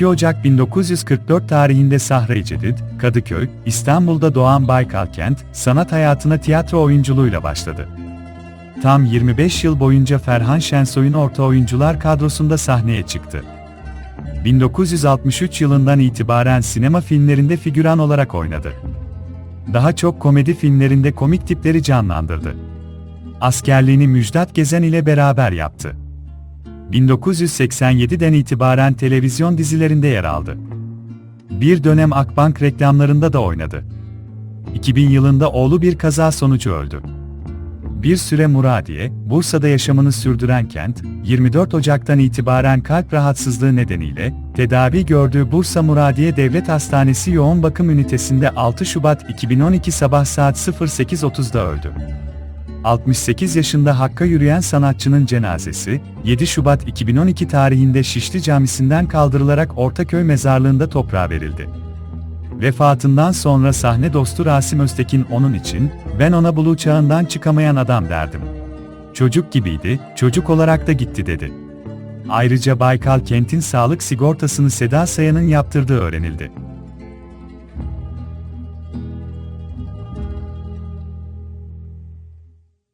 2 Ocak 1944 tarihinde Sahra-i Cedid, Kadıköy, İstanbul'da doğan Baykal Kent, sanat hayatına tiyatro oyunculuğuyla başladı. Tam 25 yıl boyunca Ferhan Şensoy'un orta oyuncular kadrosunda sahneye çıktı. 1963 yılından itibaren sinema filmlerinde figüran olarak oynadı. Daha çok komedi filmlerinde komik tipleri canlandırdı. Askerliğini Müjdat Gezen ile beraber yaptı. 1987'den itibaren televizyon dizilerinde yer aldı. Bir dönem Akbank reklamlarında da oynadı. 2000 yılında oğlu bir kaza sonucu öldü. Bir süre Muradiye, Bursa'da yaşamını sürdüren Kent, 24 Ocak'tan itibaren kalp rahatsızlığı nedeniyle, tedavi gördüğü Bursa Muradiye Devlet Hastanesi yoğun bakım ünitesinde 6 Şubat 2012 sabah saat 08.30'da öldü. 68 yaşında Hakk'a yürüyen sanatçının cenazesi, 7 Şubat 2012 tarihinde Şişli Camisi'nden kaldırılarak Ortaköy mezarlığında toprağa verildi. Vefatından sonra sahne dostu Rasim Öztekin onun için, ben ona buluğ çağından çıkamayan adam derdim. Çocuk gibiydi, çocuk olarak da gitti dedi. Ayrıca Baykal Kent'in sağlık sigortasını Seda Sayan'ın yaptırdığı öğrenildi.